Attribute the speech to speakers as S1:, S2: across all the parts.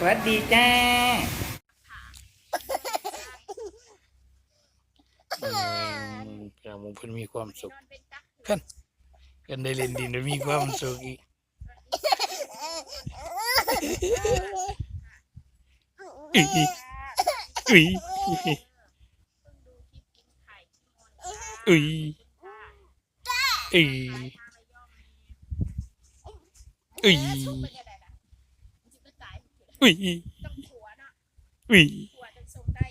S1: สวัสดีจ้าอืมกระมุงเพิ่นมีความสุขกันกันได้เล่นดินแล้วมีความสุขอีกอีอีอีอีอี อุ้ยต้องหัวเนาะอุ้ยห
S2: ัวจะทรง
S1: ได้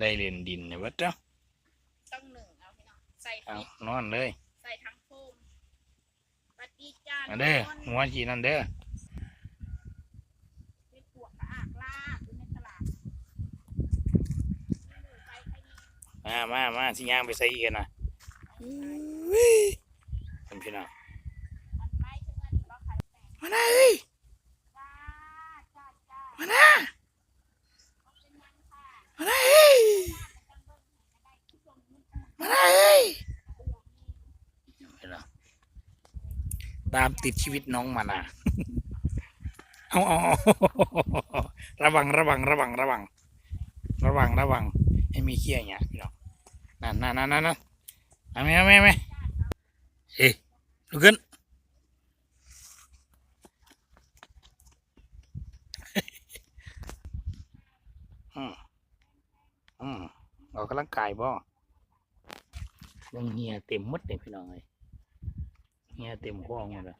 S1: ได้เรียนดินเนี่วัดเจ้า
S2: ต้องหนึ่งเอาพี่น้องใส่
S1: เอานอนเลย
S2: ใส่ทั้งโฟมปฏิจาน
S1: เด้อหัวจีนันเด้อมามามาสิย่างไปใส่กันนะ พี่น้อง
S2: มันไม่ใช่ว่านี่เราขายแต่
S1: มาหน้าเอ้ย
S2: จ้าจ้าจ้า
S1: มาหน้า
S2: เขาเป็นยังค่ะ
S1: มาหน้าเอ้ย
S2: จังเบิ้งให้ก็ได้ทุกคนมันจะ
S1: มาหน้าเอ้ยพี่น้องตามติดชีวิตน้องมานาเอาเอาเอาระวังระวังระวังระวัง ระวังระวัง ให้มีเขี้ยเนี่ยพี่น้องนั่นนั่นนั่นนั่นนั่นเอาไหมเอาไหมเอาไหมเฮ้ย ลุกขึ้นอืมอืมออกกำลังกายบ่ยังเฮียเต็มหมดเลยพี่น้องเลยเฮียเต็มข้อหมดเลย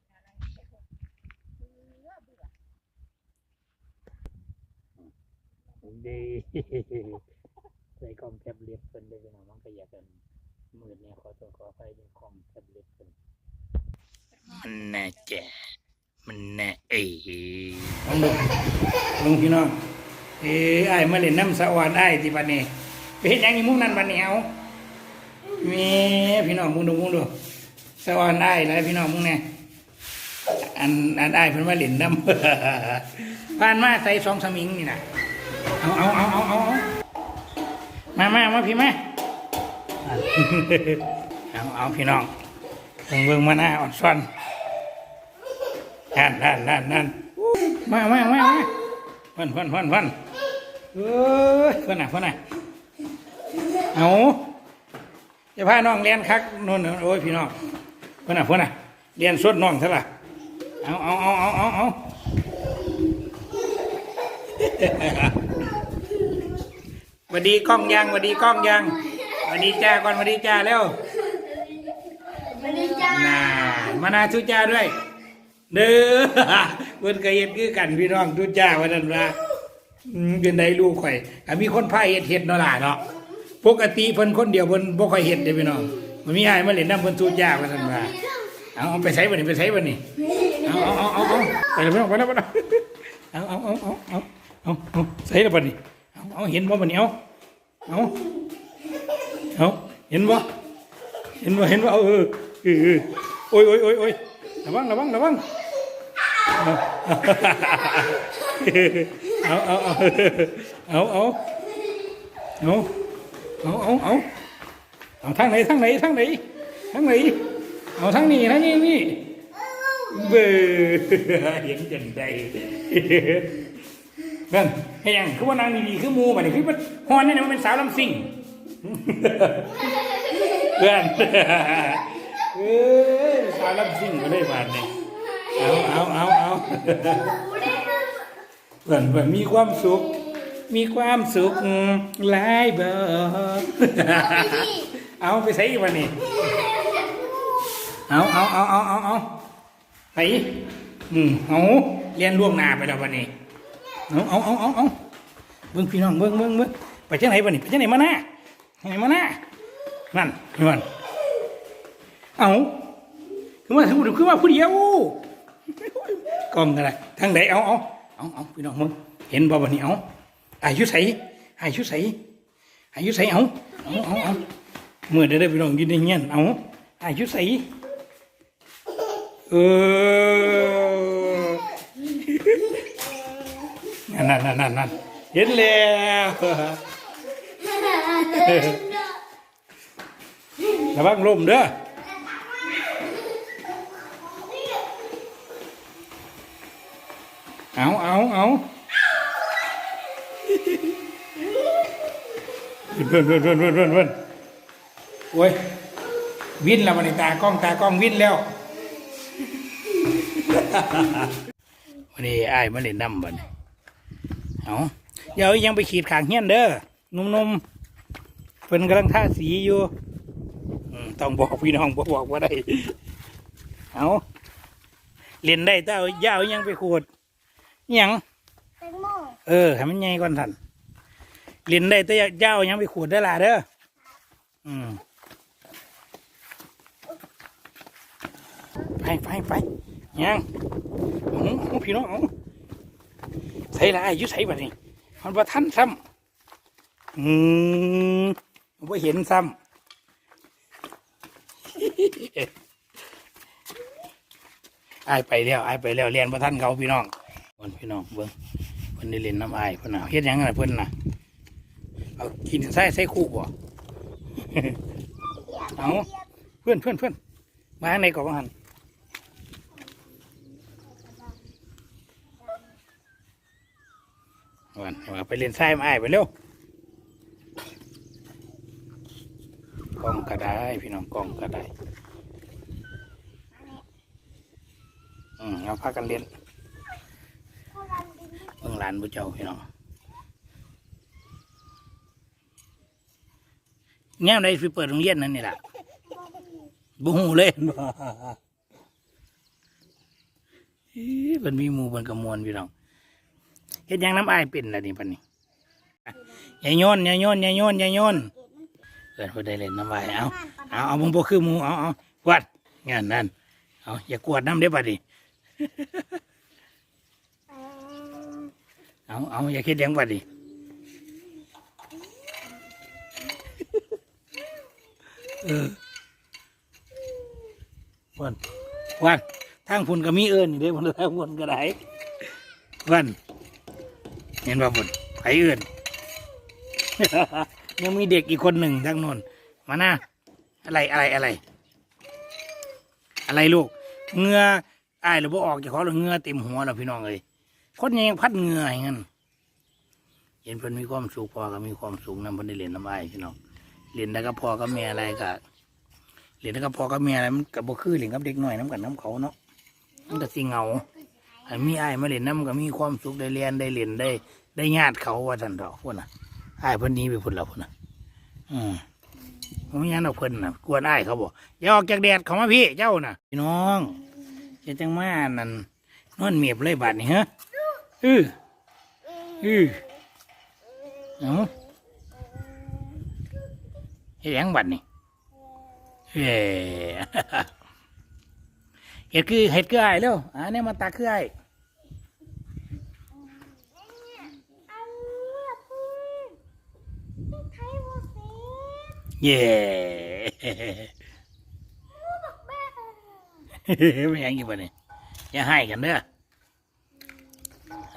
S1: เด้ใส่กล้องแท็บเล็ตเพิ่นเลยพี่น้องมันก็อยากกันมือเนี่ยขอตัวขอไปในกล้องแท็บเล็ตเพิ่น มันแน่แจ๋มันแน่เอ๋ลองดูลงพี่น้องเอ้ยไอ้ายมาเล่นน้ำสะออนไอ้ายที่บัดนี้ไปเฮ็ดหยังอีมุมนั้นบัดนี้เอาแมีพี่น้องมึงดูมึงดูสะออนไอ้ายแล้วพี่น้องมึงเนี่ยอันอันไอ้ายเพิ่นมาเล่นน้ำ ผ่านมาใส่สองสมิงนี่นะเอาเอาเอาเอาเอาเอามามามาพี่มาเอาเอาพี่น้องเบิ่งเบิ่งมาหน้าอ่อนซ่อน นั่นนั่นนั่นนั่นมามามามาพันพันพันพันเอ้ยพันน่ะพันน่ะเอาจะพาน้องเรียนคักนู่นน่ะโอ้ยพี่น้องพันน่ะพันน่ะเรียนสดน้องเท่าไหร่เอาเอาเอาเอาเอาเอาหวัสดีกล้องยังหวัสดีกล้องยังหวัสดีจ้าก่อนหวัสดีจ้าเร็ว
S3: ไม่ได้จ้า
S1: น่ามานาทุจ้าด้วย เด้อเพิ่นก็เฮ็ดคือกันพี่น้องทุกจ้าว่านั่นว่าอืมเป็นไดลูกข่อยก็มีคนพาเฮ็ดเฮ็ดเนาะล่ะเนาะปกติเพิ่นคนเดียวเพิ่นบ่ค่อยเฮ็ดเด้พี่น้องมันมีอ้ายมาเล่นน้ำเพิ่นทุกจ้าว่านั่นว่าเอาเอาไปใช้บ่นี่ไปใช้บ่นี่เอาเอาเอาเอาไปแล้วไปแล้วไปแล้วเอาเอาเอาเอาเอาเอาเอาใส่แล้วบ่นี่เอาเอาเห็นบ่บ่นี่เอาเอาเอาเห็นบ่เห็นว่เห็นว่เออเออเออโอ้ยโอ้ยโอ้ยโอ้ยระวังระวังระวัง เอาเอาเอาเอาเอาเอาเอาเอาเอาเอาเอาทางไหนทางไหนทางไหนทางไหนเอาทางนี้ทางนี้นี่เบื่อเห็นจังใดนั่นให้ยังคือว่านางดีๆคือมูบัดนี้คือมันฮอนนี่นะมันเป็นสาวลำซิ่งเพื่อนเอ้ยสาวลำซิ่งมาได้บาเนี่ย เอาเอาเอาเอาเพื่อนเพื่อนมีความสุข มีความสุขหลายเบอร์เอาไปใส่วันนี้เอาเอาเอาเอาเอาเอาไปอืมเอาเรียนล่วงหน้าไปแล้ววันนี้เอาเอาเอาเอาเอาเบิ้งพี่น้องเบิ้งเบิ้งเบิ้งไปเจ้าไหนวันนี้ไปเจ้าไหนมาหน้าไหนมาหน้านั่นพี่มันเอาคือว่าคือคือว่าผู้เดียว กล้องกันเลยทางไหนเอาเอาเอาเอาพี่น้องมึงเห็นบ่บันนี้เอาอายุใสอายุใสอายุใสเอาเอาเอาเอาเมื่อได้ได้พี่น้องยืนในเงี้ยเอาอายุใสเออนั่นนั่นนั่นนั่นเห็นแล้วระวังลมเด้อ เอาเอาเอาเพื่อนเพื่อนเพื่อนเพื่อนเพื่อนเพื่อนโอ้ยวินแล้วมันนี่ตากล้องตากล้องวินแล้ววันนี้ไอ้ายมาเล่นน้ำบันี้เอาเดี๋ยวยังไปขีดขางเฮี้ยนเด้อนุ่มๆเพิ่นกำลังท่าสีอยู่ต้องบอกพี่น้องบอกว่าได้เอาเล่นได้แต่เอายาวยังไปขูด ยัง
S3: แตงโม
S1: เออให้มันใหญ่ก่อนท่านเล่นได้แต่ยาวยังไปขูดได้อล่ะเด้ออืมไปไปไปยังโอ้โหพี่น้องเอาใส่ละอายุใส่บัดนี้มันว่าท่านซ้ำอืมว่าเห็นซ้ำอายไปแล้วอายไปแล้วเรียนพระท่านเขาพี่น้องวั นพี่น้องเบิ้งเพิ่นได้เรียนน้ำอายเพิ่นน่ะเฮ็ดหยังไงเพิ่นน่ะเอากินใส่ใส่คู่บ่เอาเพื่อนเพื่อนเพื่อนมาในก่องหันวันเอาไปเรียนไส้มาไอายไปเร็วกล้องก็ได้พี่น้องกล้องก็ได้อืมเอาพากันเรียน หลานบุเจ้าพี่น้องแง่ใดสิเปิดโรงเรียนนั่นนี่แหละบูฮูเล่นมันมีหมูมันกระมวลพี่น้องเฮ็ดยังน้ำอายเป็นล่ะนี่ปันนี้อย่าโยนอย่าโยนอย่าโยนอย่าโยนเกิดพอได้เล่นน้ำอายเอาเอาเอามึงบ่คือหมูเอาเอาวัดงานนั่นเอาอย่ากวดน้ำเด้อบัดนี้ เอาเอาอย่าคิดหยังบัดนี้เออวันวันทางพุ่นก็มีเอิญอยู่เด้พุ่นทางพุ่นก็ได้วันเห็นว่าพุ่นไผเอิญยังมีเด็กอีกคนหนึ่งทางโน้นมาหน้าอะไรอะไรอะไร อะไรลูกเหงืออ้ายหรือบ่ออกจากเขาหรือเหงือเต็มหัวแล้วพี่น้องเอ้ย คนยังพัดเหงืออย่างนั้นเห็นเพิ่นมีความสุขพอก็มีความสุขนำเพิ่นได้เรียนน้ำอ้ายพี่น้องเรียนได้ก็พอก็แม่อะไรก็เรียนได้ก็พอก็แม่อะไรมันก็บ่คือเรียนกับเด็กหน้อยน้ำกันน้ำเขาเนาะมันก็สิเหงาให้มีไอ้มาเรียนน้ำก็มีความสุขได้เรียนได้เรียนได้ ได้ญาติเขาว่าท่านดอกพุ่นน่ะอ้เพิ่นนี้ไปพุ่นแล้วพุ่นน่ะ อืมผมยังเอาเพิ่นน่ะกวนอ้เขาบอกอย่าออกจากแดดเขามาพี่เจ้าน่ะพี่น้องเจะจังมานั่นนอนเมียบเลยบาดนี่ฮะ อืออือเอาเฮ็ดหยังบัดนี่เฮ้เฮ็ดคือเฮ็ดคืออ้ายเร็วอ่าเนี่ยมาตักคืออ้าย
S3: เอาเลือดพื้นไทยโมเสส
S1: เย่
S3: บอกแม่
S1: ไม่ยังอยู่ปะเนี่ยอย่าให้กันเด้อเ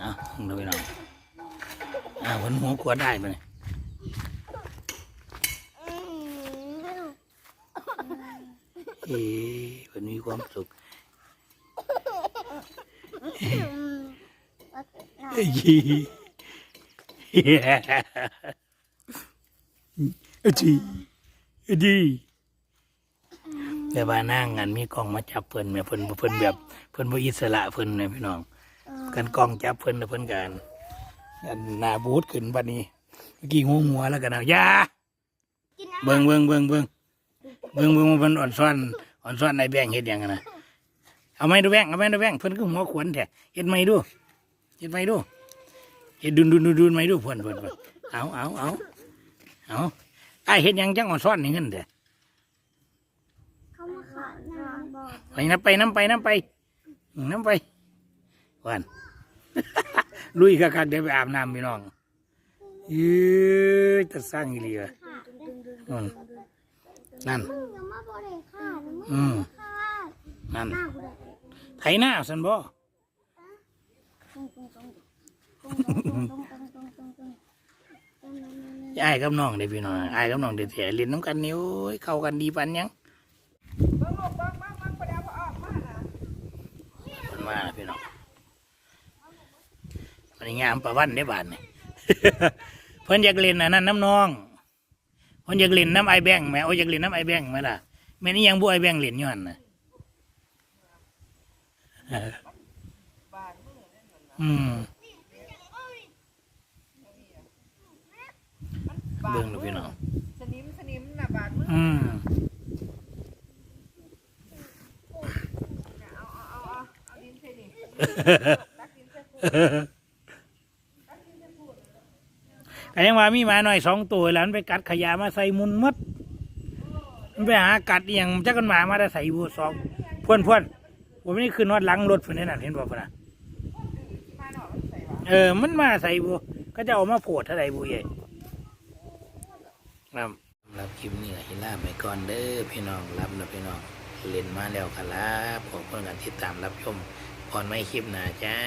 S1: อาดูไปหน่อยอ่าวันหัวขวดได้ปะเนี่ย
S3: อืม
S1: เอ๊ะมันมีความสุขเอ้ยเอ้ยจีเอ้ยดีแต่ว่านั่งงานมีกล้องมาจับเพิ่นแม่เพิ่นเพิ่นแบบเพิ่นบ่อิสระเพิ่นเนี่ยพี่น้อง กันกล้องจับเพิ่นน่ะเพิ่นกันอันหน้าบูดขึ้นบัดนี้เมื่อกี้งูหัวแล้วกันเอาอยา
S3: กินอาหาร
S1: เบิ่งเบิ่งเบิ่งเบิ่งเบิ่งเบิ่งว่าเพิ่นอ่อนซ้อนอ่อนซ้อนในแบงค์เฮ็ดหยังกันนะเอาไม้ดูแบงค์เอาไม้ดูแบงค์เพิ่นก็หัวขวนแท้เฮ็ดไม้ดูเฮ็ดไม้ดูเฮ็ดดุนดุนดุนดุนไม้ดูเพิ่นเพิ่นเพิ่นเอาเอาเอาเอาไอ้ายเฮ็ดหยังจังอ่อนซ้อนนี่เงินแท้
S3: เขามาขายน้ำบอก
S1: ไปน้ำไปน้ำไปน้ำไปน้ำไป วันลุยกะกักเดี๋ยวไปอาบน้ำพี่น้องยื้อจะสร้างอีเลียนั่นอืมนั่น
S3: ไถ
S1: หน้าสันบ่ไอ้กับน้องเด็กพี่น้องไอ้กับน้องเด็กเถียเรียนน้ำกันนิ้วเข้ากันดีปันยังมันมาพี่น้อง นี่ยามประวันได้บาทนี่เพิ่นอยากเล่นอันนั้นน้ำน้องเพิ่นอยากเล่นน้ำไอแบงค์แหม่โอ้ยอยากเล่นน้ำไอแบงค์ไหมล่ะแม่นี่ยังบ่ไอแบงค์เล่นอยู่หั่นน่ะเอออืมเบิ่งดูพี่น้อง
S4: สนิมสนิมน่ะบาดมือ
S1: อืม
S4: เอาเอาเอาเอาเอาดินใส่ดิตักดินใส่ พูด
S1: แต่ยังว่ามีหมาหน่อยสองตัวแล้วมันไปกัดขยะมาใส่มุนหมดมันไปหากัดอย่างจักกันหมามาได้ใส่บัวสองพ่วนพ่วนผมนี่คือนอดหลังรถเพิ่นนี่น่ะเห็นบ่พุ่นน่ะ
S4: นะ
S1: เออ มันมาใส่บัวก็จะเอามาโผดเท่าไรบัวใหญ่ครับรับคลิปนี้ก็ให้ลาไปก่อนเด้อพี่น้องรับนะพี่น้องเล่นมาแล้วครับขอบคุณการติดตามรับชมพรไม่คลิปหนาจ้า